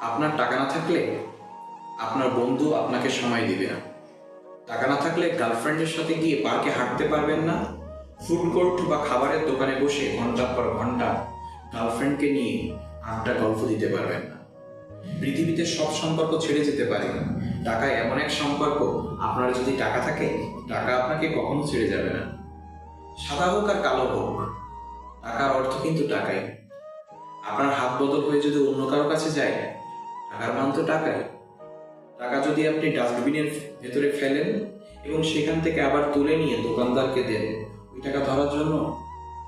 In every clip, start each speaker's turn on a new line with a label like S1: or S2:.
S1: আপনার টাকা না থাকলে আপনার বন্ধু আপনাকে সময় দিবে না। টাকা না থাকলে গার্লফ্রেন্ডের সাথে গিয়ে পার্কে হাঁটতে পারবেন না। ফুড কোর্ট বা খাবারের দোকানে বসে ঘণ্টার পর ঘণ্টা গার্লফ্রেন্ডকে নিয়ে আড্ডা গল্প দিতে পারবেন না। পৃথিবীতে সব সম্পর্ক ছেড়ে যেতে পারে। টাকা এমন এক সম্পর্ক, আপনার যদি টাকা থাকে, টাকা আপনাকে কখনো ছেড়ে যাবে না। সাদা হোক আর কালো হোক, টাকার অর্থ কিন্তু টাকাই। আপনার হাত বদল হয়ে যদি অন্য কারও কাছে যায় টাকার মান তো টাকাই টাকা যদি আপনি ডাস্টবিনের ভেতরে ফেলেন এবং সেখান থেকে আবার তুলে নিয়ে দোকানদারকে দেন, ওই টাকা ধরার জন্য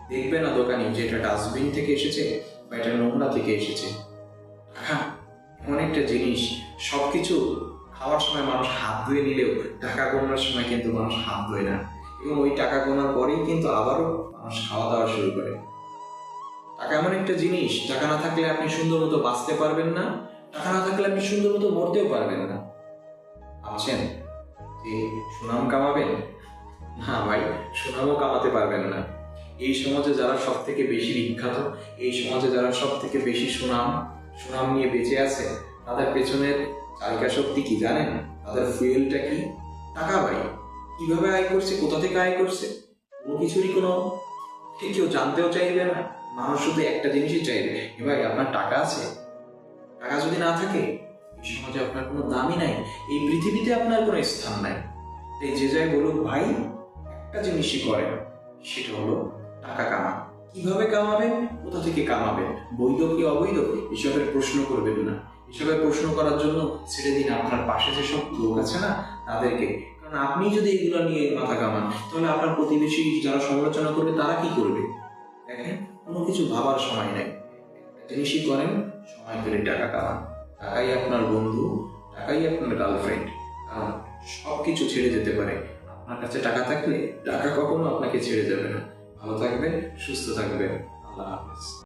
S1: দেখবে না দোকানি যে এটা ডাস্টবিন থেকে এসেছে বা এটা নোংরা থেকে এসেছে। টাকা এমন একটা জিনিস। সবকিছু খাওয়ার সময় মানুষ হাত ধুয়ে নিলেও টাকা গোনার সময় কিন্তু মানুষ হাত ধোয় না। এবং ওই টাকা গোনার পরেই কিন্তু আবারও মানুষ খাওয়া দাওয়া শুরু করে। টাকা এমন একটা জিনিস, টাকা না থাকলে আপনি সুন্দর মতো বাঁচতে পারবেন না। টাকা না থাকলে আপনি সুন্দর মতো মরতেও পারবেন না। ভাবছেন যে সুনাম কামাবেন? না ভাই, সুনামও কামাতে পারবেন না। এই সমাজে যারা সব থেকে বেশি বিখ্যাত, এই সমাজে যারা সব থেকে বেশি সুনাম সুনাম নিয়ে বেঁচে আছে, তাদের পেছনের চালিকা শক্তি কি জানেন? তাদের ফুয়েলটা কি? টাকা ভাই, কীভাবে আয় করছে, কোথা থেকে আয় করছে? কোনো কিছুরই কোনো, কেউ জানতেও চাইবে না। মানুষ শুধু একটা জিনিসই চাইবে। ভাই, আপনার টাকা আছে? টাকা যদি না থাকে সমাজে আপনার কোনো দামই নাই, এই পৃথিবীতে আপনার কোনো স্থান নাই। তাই যে যাই বলুক, ভাই, একটা জিনিসই করেন, সেটা হলো টাকা কামা। কীভাবে কামাবেন? কোথা থেকে কামাবেন? বৈধ কি অবৈধ? এসবের প্রশ্ন করবেন না। এসবের প্রশ্ন করার জন্য ছেড়ে দিন, আপনার পাশে যেসব লোক আছে না, তাদেরকে। কারণ আপনি যদি এগুলো নিয়ে মাথা কামান, তাহলে আপনার প্রতিবেশী যারা সমালোচনা করবে, তারা কি করবে? দেখেন, কোনো কিছু ভাবার সময় নেই। জিনিসই করেন সময় করে টাকা কামান, টাকাই আপনার বন্ধু, টাকাই আপনার গার্লফ্রেন্ড কারণ সব কিছু ছেড়ে যেতে পারে। আপনার কাছে টাকা থাকলে টাকা কখনো আপনাকে ছেড়ে যাবে না। ভালো থাকবেন, সুস্থ থাকবেন। আল্লাহ হাফেজ।